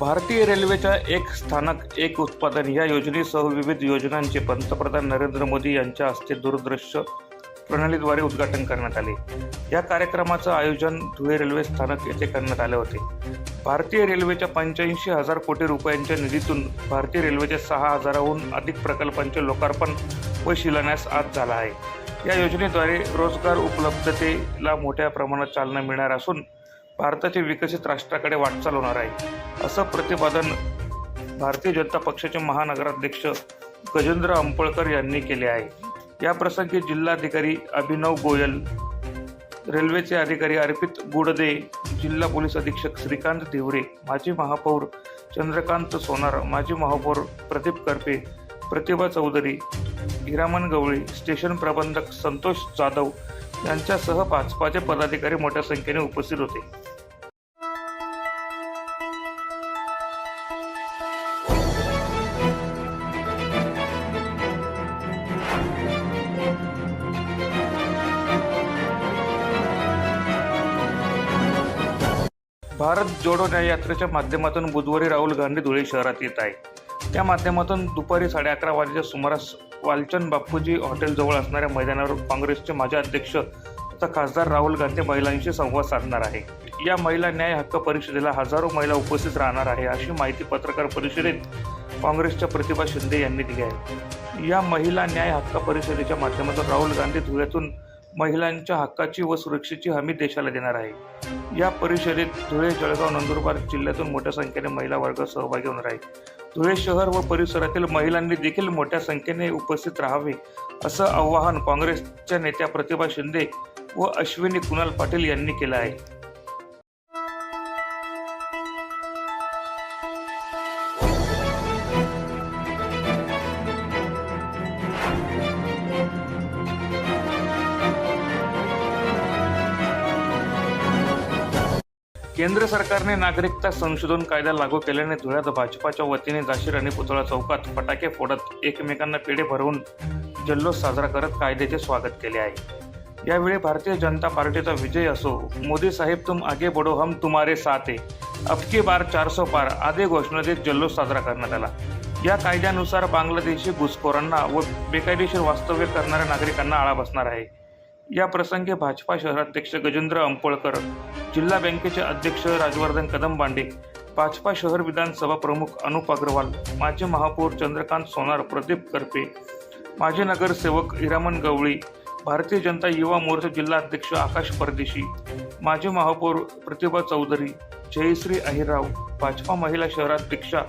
भारतीय रेल्वेच्या एक स्थानक एक उत्पादन या योजनेसह विविध योजनांचे पंतप्रधान नरेंद्र मोदी यांच्या हस्ते दूरदृश्य प्रणालीद्वारे उद्घाटन करण्यात आले. या कार्यक्रमाचं आयोजन धुळे रेल्वे स्थानक येथे करण्यात आले होते. भारतीय रेल्वेच्या पंच्याऐंशी हजार कोटी रुपयांच्या निधीतून भारतीय रेल्वेच्या सहा हजाराहून अधिक प्रकल्पांचे लोकार्पण व शिलान्यास आज झाला आहे. या योजनेद्वारे रोजगार उपलब्धतेला मोठ्या प्रमाणात चालना मिळणार असून भारताचे विकसित राष्ट्राकडे वाटचाल होणार आहे. असं प्रतिपादन भारतीय जनता पक्षाचे महानगराध्यक्ष गजेंद्र अंपळकर यांनी केले आहे. या प्रसंगी जिल्हाधिकारी अभिनव गोयल रेल्वेचे अधिकारी अर्पित गुडदे जिल्हा पोलीस अधीक्षक श्रीकांत धिवरे माजी महापौर चंद्रकांत सोनार माजी महापौर प्रदीप करपे प्रतिभा चौधरी हिरामन गवळी स्टेशन प्रबंधक संतोष जाधव यांच्यासह भाजपाचे पदाधिकारी मोठ्या संख्येने उपस्थित होते. भारत जोडो न्याय यात्रेच्या माध्यमातून बुधवारी राहुल गांधी धुळे शहरात येत आहे. त्या माध्यमातून दुपारी साडे अकरा वाजेच्या सुमारास वालचंद बापूजी हॉटेलजवळ असणाऱ्या मैदानावर काँग्रेसचे माजी अध्यक्ष तथा खासदार राहुल गांधी महिलांशी संवाद साधणार आहे. या महिला न्याय हक्क परिषदेला हजारो महिला उपस्थित राहणार आहे अशी माहिती पत्रकार परिषदेत काँग्रेसच्या प्रतिभा शिंदे यांनी दिली आहे. या महिला न्याय हक्क परिषदेच्या माध्यमातून राहुल गांधी धुळ्यातून महिलांच्या हक्काची व सुरक्षेची हमी देशाला देणार आहे. या परिषदेत धुळे जळगाव नंदुरबार जिल्ह्यातून मोठ्या संख्येने महिला वर्ग सहभागी होणार आहे धुळे शहर व परिसरातील महिलांनी देखील मोठ्या संख्येने उपस्थित राहावे असं आवाहन काँग्रेसच्या नेत्या प्रतिभा शिंदे व अश्विनी कुणाल पाटील यांनी केलं आहे. केंद्र सरकारने नागरिकता संशोधन कायदा लागू केल्याने धुळ्यात भाजपाच्या वतीने जाशीर आणि पुतळा चौकात फटाके फोडत एकमेकांना पेढे भरवून जल्लोष साजरा करत कायद्याचे स्वागत केले आहे. यावेळी भारतीय जनता पार्टीचा विजय असो मोदी साहेब तुम आगे बडो हम तुम्हारे साथे. अबकी अब बार चारसो पार आदी घोषणा देत जल्लोष साजरा करण्यात आला. या कायद्यानुसार बांगलादेशी घुसखोरांना व बेकायदेशीर वास्तव्य करणाऱ्या नागरिकांना आळा बसणार आहे. या प्रसंगी भाजपा शहराध्यक्ष गजेंद्र अंपळकर जिल्हा बँकेचे अध्यक्ष राजवर्धन कदमबांडे भाजपा शहर विधानसभा प्रमुख अनुप अग्रवाल माजी महापौर चंद्रकांत सोनार प्रदीप करपे माजी नगरसेवक हिरामन गवळी भारतीय जनता युवा मोर्चा जिल्हा अध्यक्ष आकाश परदेशी माजी महापौर प्रतिभा चौधरी जयश्री अहिरराव भाजपा महिला शहराध्यक्षा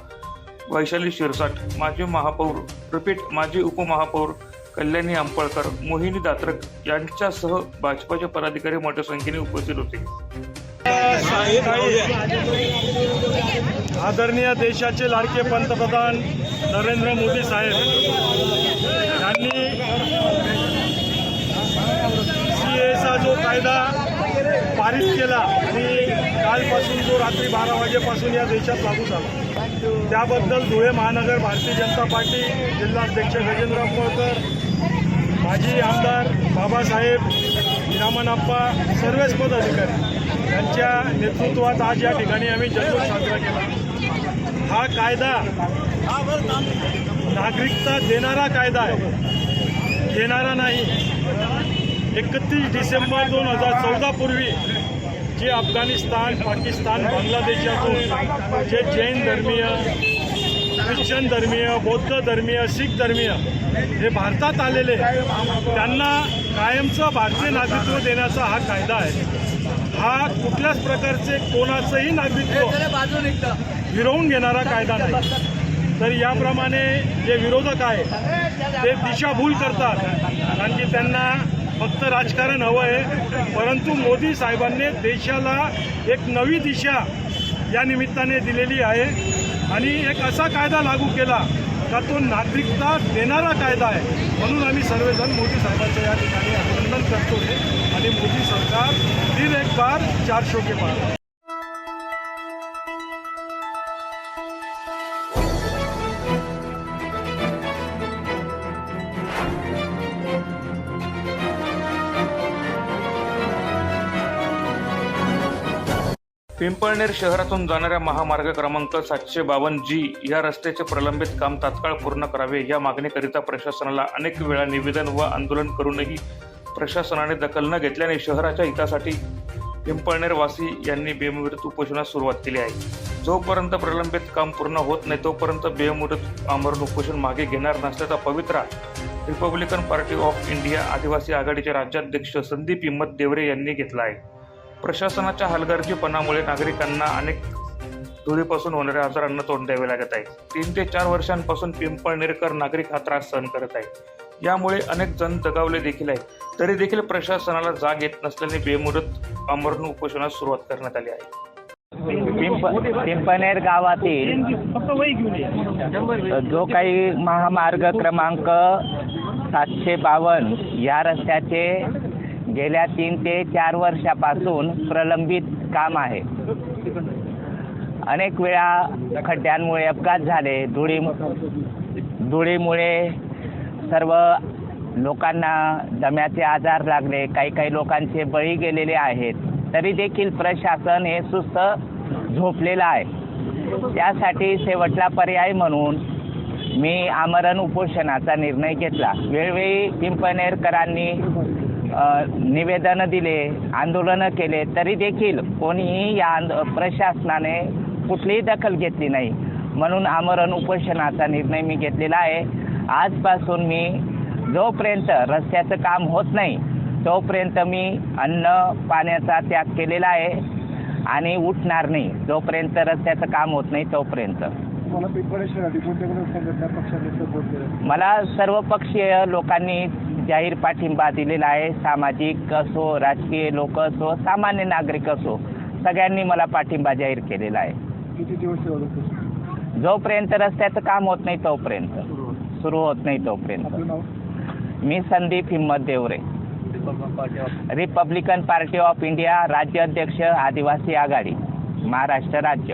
वैशाली शिरसाट माजी महापौर रिपीट माजी उपमहापौर कल्याणी आंपळकर मोहिनी दात्रक यांच्यासह भाजपाचे पदाधिकारी मोठ्या संख्येने उपस्थित होते. आदरणीय देशाचे लाडके पंतप्रधान नरेंद्र मोदी साहेब यांनी सी एचा जो कायदा पारित केला आणि कालपासून जो रात्री बारा वाजेपासून या देशात लागू झाला. त्याबद्दल धुळे महानगर भारतीय जनता पार्टी जिल्हाध्यक्ष गजेंद्र अंबळकर माजी आमदार बाबासाहेब रामनप्पा सर्वच पदाधिकारी यांच्या नेतृत्वात आज या ठिकाणी आम्ही जल्लोष साजरा केला. हा कायदा नागरिकता देणारा कायदा आहे. देणारा नाही. एकतीस डिसेंबर दोन हजार चौदापूर्वी जे अफगाणिस्तान पाकिस्तान बांगलादेशातून जे जैन धर्मीय ख्रिश्चन धर्मीय बौद्ध धर्मीय शीख धर्मीय हे भारतात आलेले त्यांना कायमचं भारतीय नागरिकत्व देण्याचा हा कायदा आहे. हा कुठल्याच प्रकारचे कोणाचंही नागरिकत्व हिरवून घेणारा कायदा नाही. तर याप्रमाणे जे विरोधक आहे ते दिशाभूल करतात. कारण की त्यांना फक्त राजकारण हवं आहे. परंतु मोदी साहेबांनी देशाला एक नवी दिशा या निमित्ताने दिलेली आहे. आणि एक असा कायदा लागू केला का तो नागरिकता देणारा कायदा आहे. म्हणून आम्ही सर्वजण मोदी साहेबांचं या ठिकाणी अभिनंदन करतो आणि मोदी सरकार फिर एक बार चार शोके के पार पिंपळनेर शहरातून जाणाऱ्या महामार्ग क्रमांक सातशे बावन्न जी या रस्त्याचे प्रलंबित काम तात्काळ पूर्ण करावे या मागणीकरिता प्रशासनाला अनेक वेळा निवेदन व आंदोलन करूनही प्रशासनाने दखल न घेतल्याने शहराच्या हितासाठी पिंपळनेर वासी यांनी बेमुदत उपोषणास सुरुवात केली आहे. जोपर्यंत प्रलंबित काम पूर्ण होत नाही तोपर्यंत बेमुदत आमरण उपोषण मागे घेणार नसल्याचा पवित्रा रिपब्लिकन पार्टी ऑफ इंडिया आदिवासी आघाडीचे राज्याध्यक्ष संदीप हिम्मत देवरे यांनी घेतला आहे. प्रशासनाच्या हलगर्जीपणामुळे नागरिकांना अनेक धुळीपासून होणाऱ्या आजारांना तोंड द्यावे लागत आहे. तीन ते चार वर्षांपासून पिंपळनेरकर नागरिक हा त्रास सहन करत आहे. यामुळे अनेक जण दगावले देखील आहे तरी देखील प्रशासनाला जाग येत नसल्याने बेमुदत आमरण उपोषणास सुरुवात करण्यात आली आहे. पिंपनेर गावातील जो काही महामार्ग क्रमांक सातशे बावन्न या रस्त्याचे गेल्या तीन ते चार वर्षापासून प्रलंबित काम आहे. अनेक वेळा खड्ड्यांमुळे अपघात झाले. धुळी धुळीमुळे सर्व लोकांना दम्याचे आजार लागले. काही काही लोकांचे बळी गेलेले आहेत. तरी देखील प्रशासन हे सुस्त झोपलेलं आहे. त्यासाठी शेवटला पर्याय म्हणून मी आमरण उपोषणाचा निर्णय घेतला. वेळवेळी पिंपनेरकरांनी निवेदनं दिले आंदोलनं केले तरी देखील कोणीही या आंद प्रशासनाने कुठलीही दखल घेतली नाही. म्हणून आमरण उपोषणाचा निर्णय मी घेतलेला आहे. आजपासून मी जोपर्यंत रस्त्याचं काम होत नाही तोपर्यंत मी अन्न पाण्याचा त्याग केलेला आहे आणि उठणार नाही. जोपर्यंत रस्त्याचं काम होत नाही तोपर्यंत. मला सर्व पक्षीय लोकांनी जाहीर पाठिंबा दिलेला आहे. सामाजिक असो राजकीय लोक असो सामान्य नागरिक असो सगळ्यांनी मला पाठिंबा जाहीर केलेला आहे. किती दिवस ठेवलं जोपर्यंत रस्त्याचं काम होत नाही तोपर्यंत. सुरू होत. नाही तोपर्यंत. मी Sandeep Himmat Deore. Republican party of India राज्य अध्यक्ष आदिवासी आघाडी महाराष्ट्र राज्य.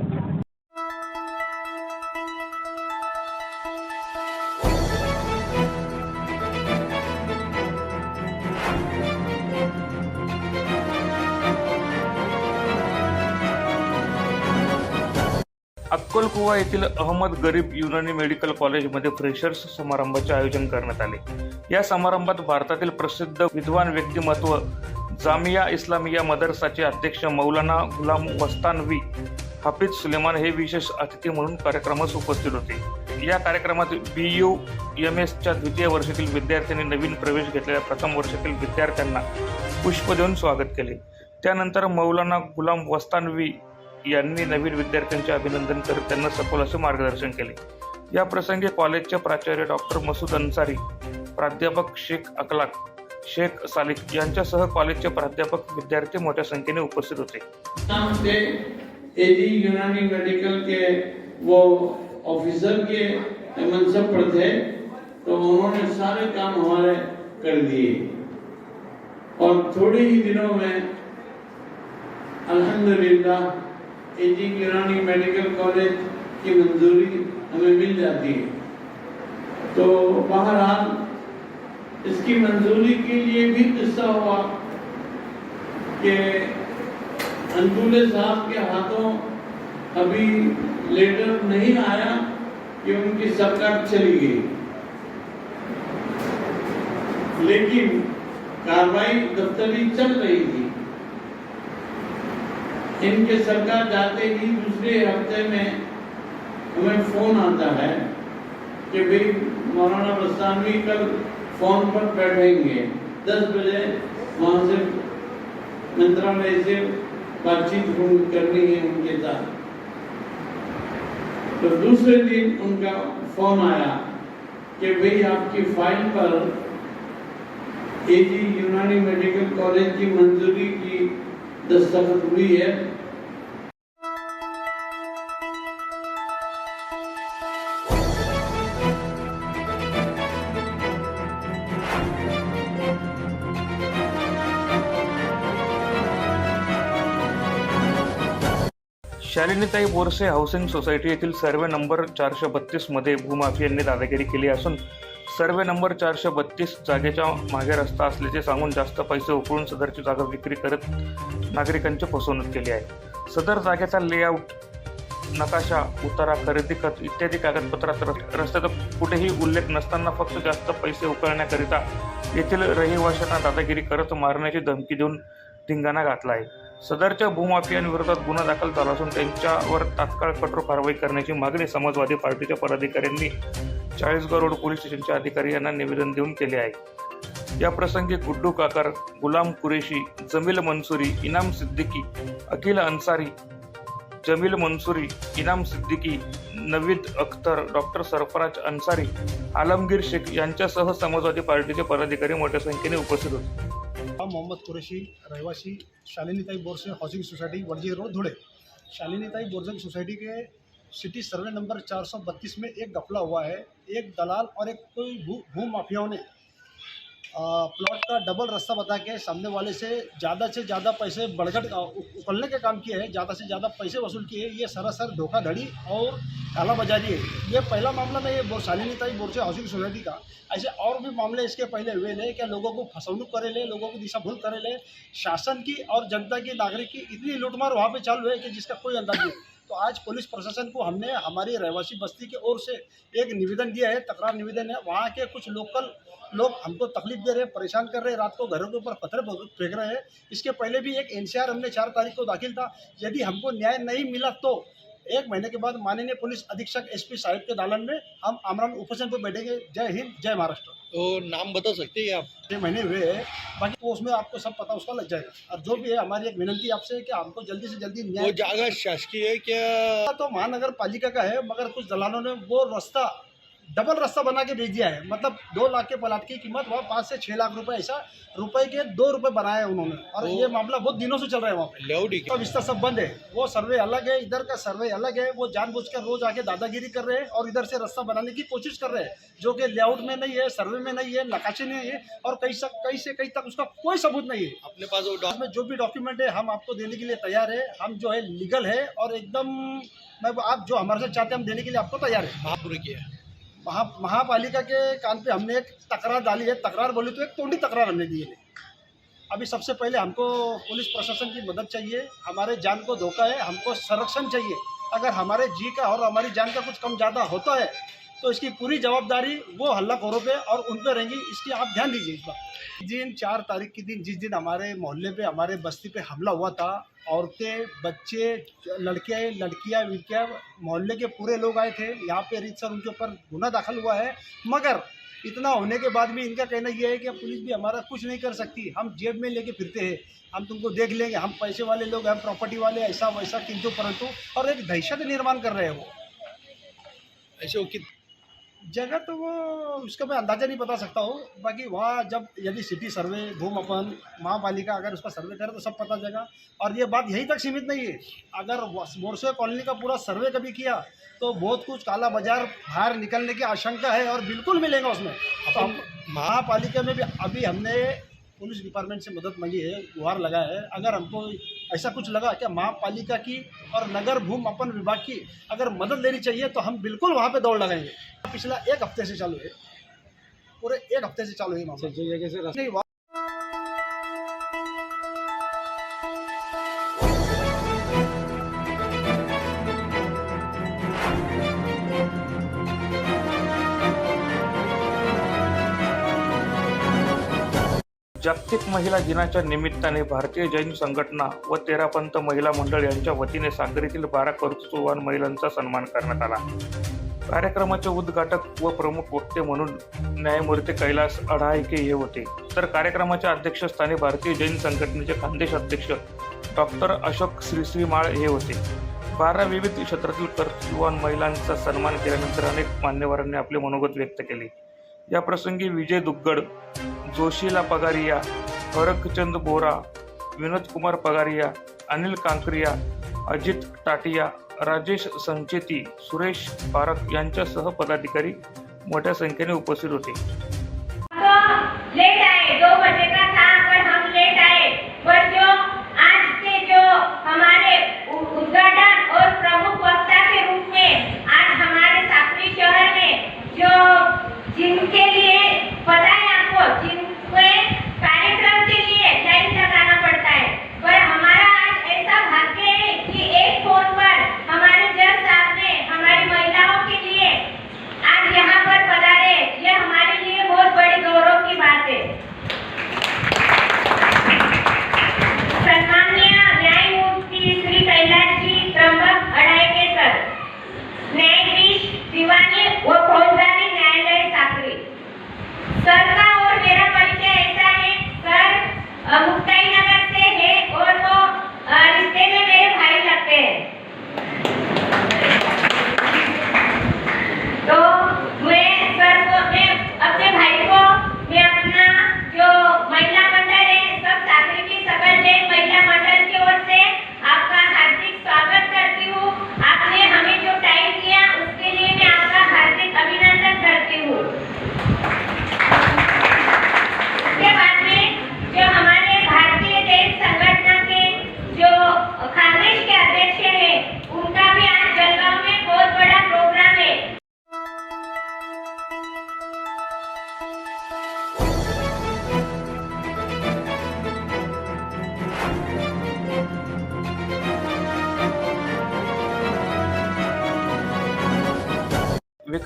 अक्कलकुवा येथील अहमद गरीब युनानी मेडिकल कॉलेजमध्ये फ्रेशर्स समारंभाचे आयोजन करण्यात आले. या समारंभात भारतातील प्रसिद्ध विद्वान व्यक्तिमत्व जामिया इस्लामिया मदरसाचे अध्यक्ष मौलाना गुलाम वस्तानवी हाफिज सुलेमान हे विशेष अतिथी म्हणून कार्यक्रमास उपस्थित होते. या कार्यक्रमात बी यू एम एसच्या द्वितीय वर्षातील विद्यार्थ्यांनी नवीन प्रवेश घेतलेल्या प्रथम वर्षातील विद्यार्थ्यांना पुष्प देऊन स्वागत केले. त्यानंतर मौलाना गुलाम वस्तानवी यांनी नवीन विद्यार्थ्यांचे अभिनंदन करत त्यांना सखोल असे मार्गदर्शन केले. या प्रसंगी कॉलेजचे प्राचार्य डॉक्टर मसूद अन्सारी प्राध्यापक शेख अकलाक शेख सालिक यांच्यासह कॉलेजचे प्राध्यापक विद्यार्थी मोठ्या संख्येने उपस्थित होते. यूनानी मेडिकल के वो ऑफिसर के मनसब पर थे तो उन्होंने सारे काम हमारे कर दिए। और थोड़े ही दिनों में अल्हम्दुलिल्लाह एजी यूनानी मेडिकल कॉलेज की मंजूरी हमें मिल जाती है। तो बहरहाल, इसकी मंजूरी के लिए भी किस्सा हुआ कि अंजुले साहब के हाथों अभी लेटर नहीं आया कि उनकी सरकार चली गई। लेकिन कार्रवाई दफ्तरी चल रही थी। इनके सरकार जाते ही दूसरे हफ़्ते में हमें फ़ोन आता है कि भाई मौलाना बस्तानवी कल फ़ोन पर बैठेंगे। दस बजे वहाँ से मंत्रालय से बातचीत करनी है उनके साथ। तो दूसरे दिन उनका फ़ोन आया कि भाई आपकी फ़ाइल पर एजी यूनानी मेडिकल कॉलेज की मंजूरी की दस्तखत हुई शालिनीताई बोरसे हाऊसिंग सोसायटी येथील सर्वे नंबर चारशे बत्तीसमध्ये भूमाफियांनी दादागिरी केली असून सर्वे नंबर चारशे बत्तीस जागेच्या मागे रस्ता असल्याचे सांगून जास्त पैसे उकळून सदरची जागा विक्री करत नागरिकांची फसवणूक केली आहे. सदर जागेचा लेआउट नकाशा उतारा खरेदी खत इत्यादी कागदपत्रात रस्त्याचा कुठेही उल्लेख नसताना फक्त जास्त पैसे उकळण्याकरिता येथील रहिवाशांना दादागिरी करत मारण्याची धमकी देऊन धिंगाणा घातला आहे. सदरच्या भूमाफियांविरोधात गुन्हा दाखल झाला असून त्यांच्यावर तात्काळ कठोर कारवाई करण्याची मागणी समाजवादी पार्टीच्या पदाधिकाऱ्यांनी चाळीसगाव रोड पोलीस स्टेशनच्या अधिकारी यांना निवेदन देऊन केले आहे. या प्रसंगी गुड्डू काकर गुलाम कुरेशी जमील मंसुरी इनाम सिद्दीकी अखिल अन्सारी जमील मनसुरी इनाम सिद्दीकी नवीद अख्तर डॉक्टर सरफराज अन्सारी आलमगीर शेख यांच्यासह समाजवादी पार्टीचे पदाधिकारी मोठ्या संख्येने उपस्थित होते. मोहम्मद कुरैशी, रहवासी शालिनीताई बोरसे हाउसिंग सोसाइटी वर्जी रोड धुड़े शालिनीताई बोरसे सोसाइटी के सिटी सर्वे नंबर 432 में एक गफला हुआ है। एक दलाल और एक कोई भू भू माफियाओं ने प्लॉट का डबल रास्ता बता के सामने वाले से ज़्यादा से ज़्यादा पैसे उ- उकलने का काम किया है, ज़्यादा से ज़्यादा पैसे वसूल किए हैं, ये सरासर धोखाधड़ी और कालाबाजारी है। ये पहला मामला नहीं है शालिनीताई बोरसे हाउसिंग सोसाइटी का। ऐसे और भी मामले इसके पहले हुए ले क्या लोगों को फसवणूक करे ले, लोगों को दिशा भूल करे ले। शासन की और जनता की, नागरिक की इतनी लूटमार वहाँ पर चालू है कि जिसका कोई अंदाज नहीं। तो आज पुलिस प्रशासन को हमने, हमारी रहवासी बस्ती के ओर से एक निवेदन दिया है, तकरार निवेदन है। वहाँ के कुछ लोकल लोग हमको तकलीफ़ दे रहे हैं, परेशान कर रहे हैं, रात को घरों के ऊपर पत्थर फेंक रहे हैं। इसके पहले भी एक एनसीआर हमने चार तारीख को दाखिल था। यदि हमको न्याय नहीं मिला तो एक महीने के बाद माननीय पुलिस अधीक्षक एसपी साहिब के दालन में हम आमरण उपसन पर बैठेंगे। जय हिंद जय महाराष्ट्र। तो नाम बता सकते हैं आप? छह महीने हुए हैं बाकी तो उसमें आपको सब पता उसका लग जाएगा। और जो भी है हमारी एक विनंती आपसे है कि हमको जल्दी से जल्दी वो न्याय जागा शासकीय है क्या? तो महानगर पालिका का है मगर कुछ दलालों ने वो रास्ता डबल रास्ता बना के भेज दिया है। मतलब दो लाख के प्लाट की कीमत वहाँ पाँच से छः लाख रुपए ऐसा रुपए के दो रुपए बनाए हैं उन्होंने। और ये मामला बहुत दिनों से चल रहा है वहाँ पे। ही तो विस्तार सब बंद है। वो सर्वे अलग है इधर का सर्वे अलग है वो जानबूझकर रोज आके दादागिरी कर रहे हैं और इधर से रास्ता बनाने की कोशिश कर रहे हैं जो कि लेआउट में नहीं है सर्वे में नहीं है नकाशे नहीं है और कई से कई से कई तक उसका कोई सबूत नहीं है। अपने पास वो में जो भी डॉक्यूमेंट है हम आपको देने के लिए तैयार है। हम जो है लीगल है और एकदम मैं आप जो हमारे से चाहते हैं हम देने के लिए आपको तैयार है। किया महा महापालिका के कान पे हमने एक तकरार डाली है। तकरार बोली तो एक तोंडी तकरार हमने दी है। अभी सबसे पहले हमको पुलिस प्रशासन की मदद चाहिए। हमारे जान को धोखा है, हमको संरक्षण चाहिए। अगर हमारे जी का और हमारी जान का कुछ कम ज़्यादा होता है तो इसकी पूरी जवाबदारी वो हल्लाखोरों पे और उन पर रहेंगी इसकी आप ध्यान दीजिए इस बात जिन चार तारीख के दिन जिस दिन हमारे मोहल्ले पे हमारे बस्ती पे हमला हुआ था औरतें बच्चे लड़के लड़कियाँ विड़कियाँ मोहल्ले के पूरे लोग आए थे। यहाँ पे रीतसर उनके ऊपर गुना दाखिल हुआ है। मगर इतना होने के बाद भी इनका कहना यह है कि पुलिस भी हमारा कुछ नहीं कर सकती। हम जेब में लेके फिरते हैं। हम तुमको देख लेंगे। हम पैसे वाले लोग हैं प्रॉपर्टी वाले ऐसा वैसा किंतु परंतु और एक दहशत निर्माण कर रहे हैं वो। ऐसे वो कित जगह तो वो उसका मैं अंदाज़ा नहीं बता सकता हूँ। बाकी वहाँ जब यदि सिटी सर्वे भूम अपन महापालिका अगर उसका सर्वे करे तो सब पता जाएगा और ये बात यहीं तक सीमित नहीं है। अगर मोरसे कॉलोनी का पूरा सर्वे कभी किया तो बहुत कुछ काला बाज़ार बाहर निकलने की आशंका है और बिल्कुल मिलेगा उसमें। तो हम महापालिका में भी अभी हमने पुलिस डिपार्टमेंट से मदद मांगी है गुहार लगा है। अगर हमको ऐसा कुछ लगा क्या महापालिका की और नगर भूम अपन विभाग की अगर मदद लेनी चाहिए तो हम बिल्कुल वहाँ पे दौड़ लगाएँगे। पिछला एक हफ़्ते से चालू है। पूरे एक हफ़्ते से चालू है मामला। जगह से जागतिक महिला दिनाच्या निमित्ताने भारतीय जैन संघटना व तेरापंत महिला मंडळ यांच्या वतीने सागरीतील बारा कर्तृत्ववान महिलांचा सन्मान करण्यात आला. कार्यक्रमाचे उद्घाटक व प्रमुख वक्ते म्हणून न्यायमूर्ती कैलास अढायके हे होते. तर कार्यक्रमाच्या अध्यक्षस्थानी भारतीय जैन संघटनेचे खानदेश अध्यक्ष डॉक्टर अशोक श्रीश्रीमाळ हे होते. बारा विविध क्षेत्रातील कर्तृत्ववान महिलांचा सन्मान केल्यानंतर अनेक मान्यवरांनी आपले मनोगत व्यक्त केले. या प्रसंगी विजय दुग्गड जोशीला पगारिया हरकचंद बोरा विनोद कुमार पगारिया अनिल कांकरिया अजित टाटिया राजेश संचेती सुरेश पारख यांच्यासह पदाधिकारी मोठ्या संख्येने उपस्थित होते. लेट आए दो बजे का था पर हम लेट आए पर जो आज जो हमारे उद्घाटन और प्रमुख वक्ता के रूप में आज हमारे शहर में जो जिनके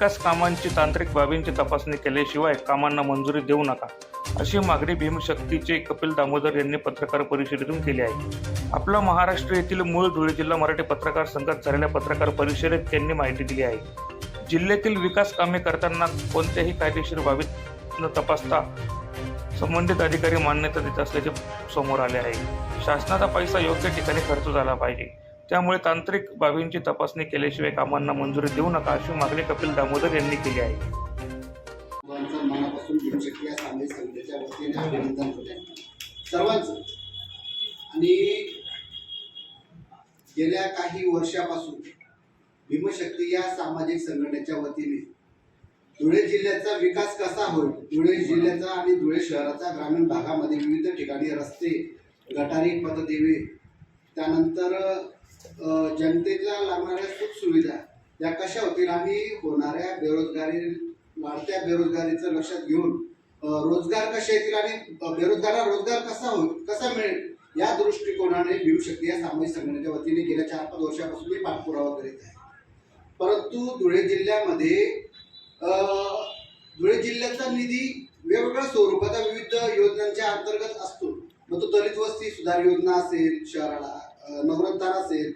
विकास कामांची तांत्रिक बाबींची तपासणी केल्याशिवाय कामांना मंजुरी देऊ नका अशी मागणी भीमशक्तीचे कपिल दामोदर यांनी पत्रकार परिषदेतून केली आहे. आपला महाराष्ट्र येथील मूळ धुळे जिल्हा मराठी पत्रकार संघात झालेल्या पत्रकार परिषदेत त्यांनी माहिती दिली आहे. जिल्ह्यातील विकास कामे करताना कोणत्याही कायदेशीर बाबीत न तपासता संबंधित अधिकारी मान्यता देत असल्याचे समोर आले आहे. शासनाचा पैसा योग्य ठिकाणी खर्च झाला पाहिजे. त्यामुळे तांत्रिक बाबींची तपासणी केल्याशिवाय कामांना मंजुरी देऊ नका अशी मागणी कपिल दामोदर यांनी केली आहे. सर्वांचं मनापासून या आणि गेल्या काही वर्षापासून भीमशक्ती या सामाजिक संघटनेच्या वतीने धुळे जिल्ह्याचा विकास कसा होईल? धुळे जिल्ह्याचा आणि धुळे शहराचा ग्रामीण भागामध्ये विविध ठिकाणी रस्ते गटारी पददेवे त्यानंतर जनतेला लागणाऱ्या सुख सुविधा या कशा होतील? आणि होणाऱ्या बेरोजगारी वाढत्या बेरोजगारीचं लक्षात घेऊन रोजगार कसे येतील आणि बेरोजगाराला रोजगार कसा होईल कसा मिळेल या दृष्टिकोनाने मिळू शकते या सामाजिक संघटनेच्या वतीने. गेल्या चार पाच वर्षापासून मी पाठपुरावा करीत आहे. परंतु धुळे जिल्ह्यामध्ये धुळे जिल्ह्याचा निधी वेगवेगळ्या स्वरूपाचा विविध योजनांच्या अंतर्गत असतो. मग तो दलित वस्ती सुधार योजना असेल शहराला नवरत्न असेल